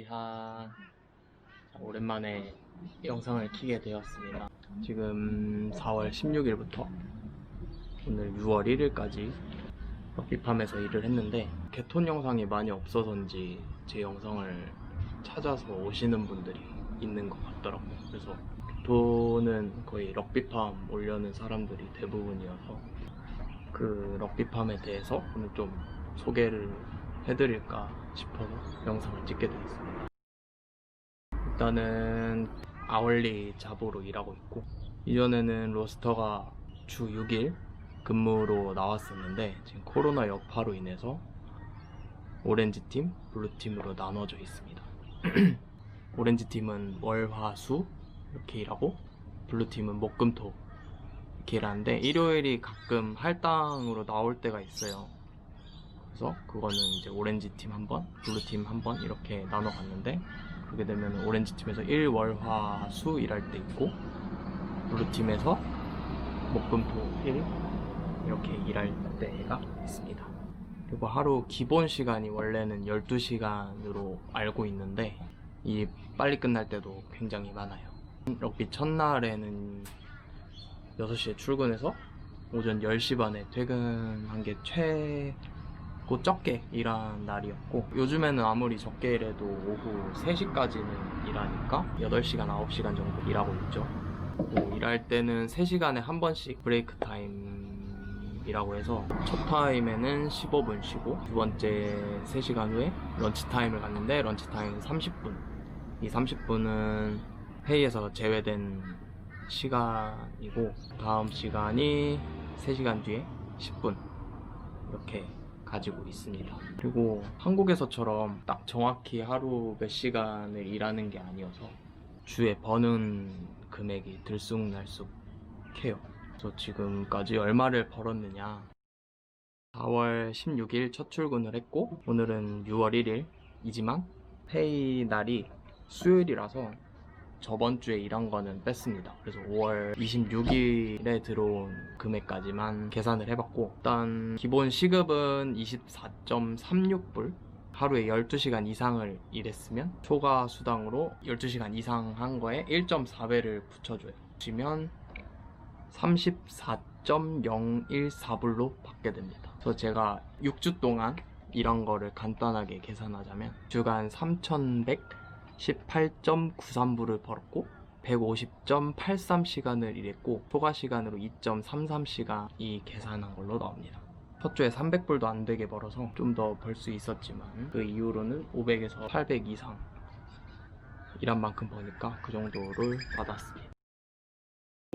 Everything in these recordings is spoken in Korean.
자, 오랜만에 영상을 키게 되었습니다. 지금 4월 16일부터 오늘 6월 1일까지 럭비팜에서 일을 했는데 개톤 영상이 많이 없어서인지 제 영상을 찾아서 오시는 분들이 있는 것 같더라고요. 그래서 개톤은 거의 럭비팜 올려는 사람들이 대부분이어서 그 럭비팜에 대해서 오늘 좀 소개를 해드릴까 싶어서 영상을 찍게 되었습니다. 일단은 아월리 잡으로 일하고 있고 이전에는 로스터가 주 6일 근무로 나왔었는데 지금 코로나 여파로 인해서 오렌지 팀, 블루 팀으로 나눠져 있습니다. 오렌지 팀은 월, 화, 수 이렇게 일하고 블루 팀은 목, 금, 토 이렇게 일하는데 일요일이 가끔 할당으로 나올 때가 있어요. 그래서 그거는 이제 오렌지 팀 한 번, 블루 팀 한 번 이렇게 나눠 갔는데 그렇게 되면 오렌지 팀에서 일, 월, 화, 수 일할 때 있고 블루 팀에서 목, 금, 토, 일 이렇게 일할 때가 있습니다. 그리고 하루 기본 시간이 원래는 12시간으로 알고 있는데 이 빨리 끝날 때도 굉장히 많아요. 럭비 첫날에는 6시에 출근해서 오전 10시 반에 퇴근한 게 최 고 적게 일한 날이었고 요즘에는 아무리 적게 일해도 오후 3시까지는 일하니까 8시간, 9시간 정도 일하고 있죠. 또 일할 때는 3시간에 한 번씩 브레이크 타임이라고 해서 첫 타임에는 15분 쉬고 두 번째 3시간 후에 런치 타임을 갔는데 런치 타임은 30분. 이 30분은 회의에서 제외된 시간이고 다음 시간이 3시간 뒤에 10분 이렇게 가지고 있습니다. 그리고 한국에서처럼 딱 정확히 하루 몇 시간을 일하는 게 아니어서 주에 버는 금액이 들쑥날쑥 해요. 그래서 지금까지 얼마를 벌었느냐 4월 16일 첫 출근을 했고 오늘은 6월 1일이지만 회의 날이 수요일이라서 저번 주에 일한 거는 뺐습니다. 그래서 5월 26일에 들어온 금액까지만 계산을 해봤고 일단 기본 시급은 24.36불 하루에 12시간 이상을 일했으면 초과 수당으로 12시간 이상 한 거에 1.4배를 붙여줘요. 치면 34.014불로 받게 됩니다. 그래서 제가 6주 동안 일한 거를 간단하게 계산하자면 주간 3,118.93불을 벌었고 150.83시간을 일했고 초과 시간으로 2.33시간이 계산한 걸로 나옵니다. 첫 주에 300불도 안 되게 벌어서 좀 더 벌 수 있었지만 그 이후로는 500에서 800 이상 일한 만큼 버니까 그 정도를 받았습니다.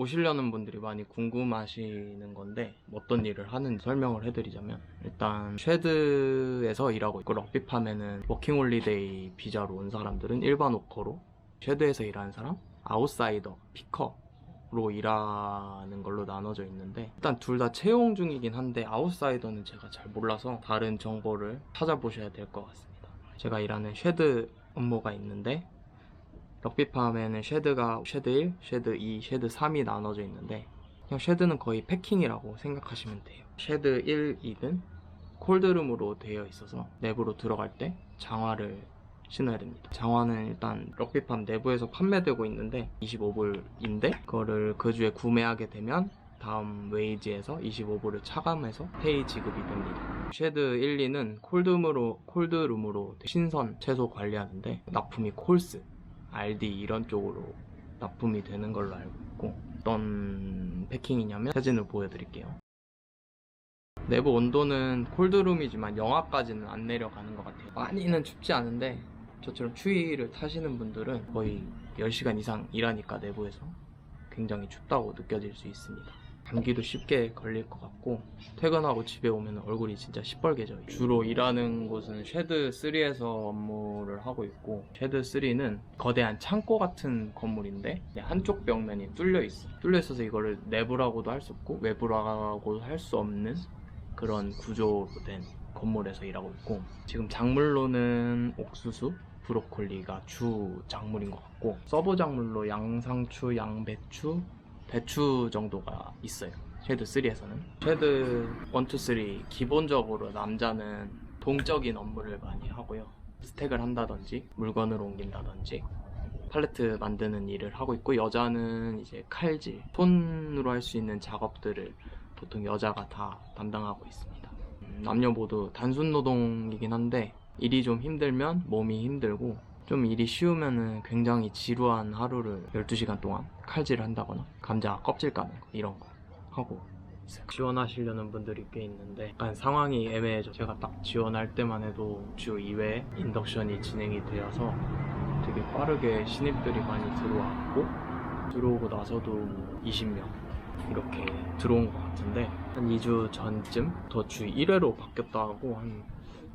오시려는 분들이 많이 궁금하시는 건데 어떤 일을 하는지 설명을 해드리자면 일단 쉐드에서 일하고 있고 럭비팜에는 워킹홀리데이 비자로 온 사람들은 일반 워커로 쉐드에서 일하는 사람 아웃사이더 피커 로 일하는 걸로 나눠져 있는데 일단 둘 다 채용 중이긴 한데 아웃사이더는 제가 잘 몰라서 다른 정보를 찾아보셔야 될 것 같습니다. 제가 일하는 쉐드 업무가 있는데 럭비팜에는 쉐드가 쉐드 1, 쉐드 2, 쉐드 3이 나눠져 있는데 그냥 쉐드는 거의 패킹이라고 생각하시면 돼요. 쉐드 1, 2는 콜드룸으로 되어 있어서 내부로 들어갈 때 장화를 신어야 됩니다. 장화는 일단 럭비팜 내부에서 판매되고 있는데 25불인데 그거를 그 주에 구매하게 되면 다음 웨이지에서 25불을 차감해서 페이 지급이 됩니다. 쉐드 1, 2는 콜드룸으로 콜드룸으로 신선 채소 관리하는데 납품이 콜스 RD 이런 쪽으로 납품이 되는 걸로 알고 있고 어떤 패킹이냐면 사진을 보여드릴게요. 내부 온도는 콜드룸이지만 영하까지는 안 내려가는 것 같아요. 많이는 춥지 않은데 저처럼 추위를 타시는 분들은 거의 10시간 이상 일하니까 내부에서 굉장히 춥다고 느껴질 수 있습니다. 감기도 쉽게 걸릴 것 같고 퇴근하고 집에 오면 얼굴이 진짜 시뻘개져요. 주로 일하는 곳은 쉐드 3에서 업무를 하고 있고 쉐드 3는 거대한 창고 같은 건물인데 한쪽 벽면이 뚫려 있어. 뚫려 있어서 이거를 내부라고도 할 수 없고 외부라고도 할 수 없는 그런 구조로 된 건물에서 일하고 있고 지금 작물로는 옥수수, 브로콜리가 주 작물인 것 같고 서브 작물로 양상추, 양배추, 배추 정도가 있어요. 쉐드 3에서는. 쉐드 1, 2, 3 기본적으로 남자는 동적인 업무를 많이 하고요. 스택을 한다든지 물건을 옮긴다든지 팔레트 만드는 일을 하고 있고 여자는 이제 칼질, 손으로 할 수 있는 작업들을 보통 여자가 다 담당하고 있습니다. 음, 남녀 모두 단순 노동이긴 한데 일이 좀 힘들면 몸이 힘들고 좀 일이 쉬우면은 굉장히 지루한 하루를 12시간 동안 칼질을 한다거나 감자 껍질 까는 거 이런 거 하고. 지원하시려는 분들이 꽤 있는데 약간 상황이 애매해져 제가 딱 지원할 때만 해도 주 2회 인덕션이 진행이 되어서 되게 빠르게 신입들이 많이 들어왔고 들어오고 나서도 뭐 20명 이렇게 들어온 것 같은데 한 2주 전쯤 더 주 1회로 바뀌었다 하고 한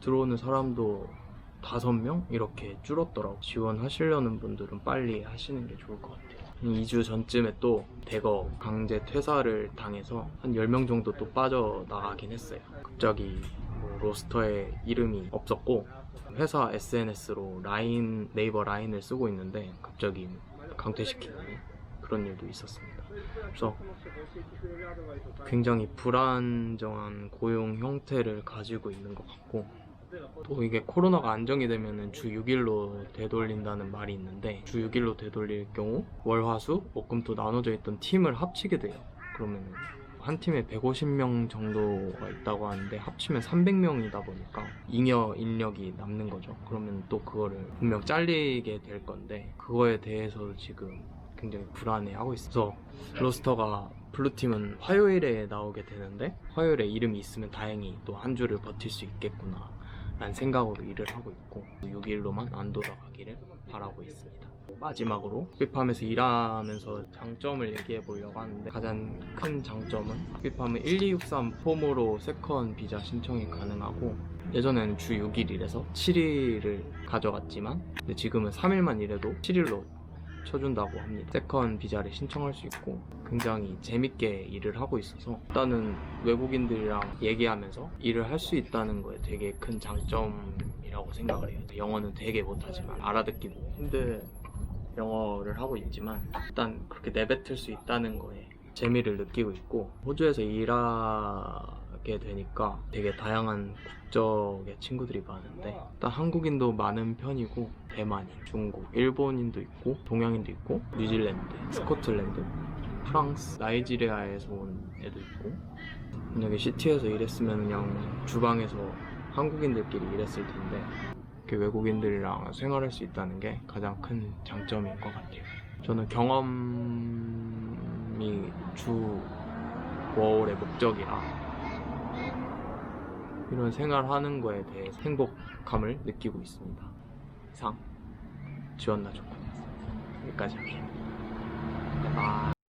들어오는 사람도 5명 이렇게 줄었더라고. 지원하시려는 분들은 빨리 하시는 게 좋을 것 같아요. 한 2주 전쯤에 또 대거 강제 퇴사를 당해서 한 10명 정도 또 빠져나가긴 했어요. 갑자기 뭐 로스터에 이름이 없었고 회사 SNS로 라인 네이버 라인을 쓰고 있는데 갑자기 강퇴시키는 그런 일도 있었습니다. 그래서 굉장히 불안정한 고용 형태를 가지고 있는 것 같고 또 이게 코로나가 안정이 되면은 주 6일로 되돌린다는 말이 있는데 주 6일로 되돌릴 경우 월화수 목금토 나눠져 있던 팀을 합치게 돼요. 그러면 한 팀에 150명 정도가 있다고 하는데 합치면 300명이다 보니까 잉여 인력이 남는 거죠. 그러면 또 그거를 분명 잘리게 될 건데 그거에 대해서 지금 굉장히 불안해하고 있어서 로스터가 블루팀은 화요일에 나오게 되는데 화요일에 이름이 있으면 다행히 또 한 주를 버틸 수 있겠구나 라는 생각으로 일을 하고 있고 6일로만 안 돌아가기를 바라고 있습니다. 마지막으로 삐팜에서 일하면서 장점을 얘기해 보려고 하는데 가장 큰 장점은 삐팜은 1263 폼으로 세컨 비자 신청이 가능하고 예전에는 주 6일 일해서 7일을 가져갔지만 지금은 3일만 일해도 7일로 쳐준다고 합니다. 세컨 비자를 신청할 수 있고 굉장히 재밌게 일을 하고 있어서 일단은 외국인들이랑 얘기하면서 일을 할 수 있다는 거에 되게 큰 장점이라고 생각을 해요. 영어는 되게 못하지만 알아듣기도 힘든 영어를 하고 있지만 일단 그렇게 내뱉을 수 있다는 거에 재미를 느끼고 있고 호주에서 일하 게 되니까 되게 다양한 국적의 친구들이 많은데 일단 한국인도 많은 편이고 대만인, 중국, 일본인도 있고 동양인도 있고 뉴질랜드, 스코틀랜드, 프랑스, 나이지리아에서 온 애도 있고 만약에 시티에서 일했으면 그냥 주방에서 한국인들끼리 일했을 텐데 외국인들이랑 생활할 수 있다는 게 가장 큰 장점인 것 같아요. 저는 경험이 주 월의 목적이라 이런 생활하는 거에 대해 행복감을 느끼고 있습니다. 이상 지원나 좋고 여기까지 하겠습니다. 아... 네,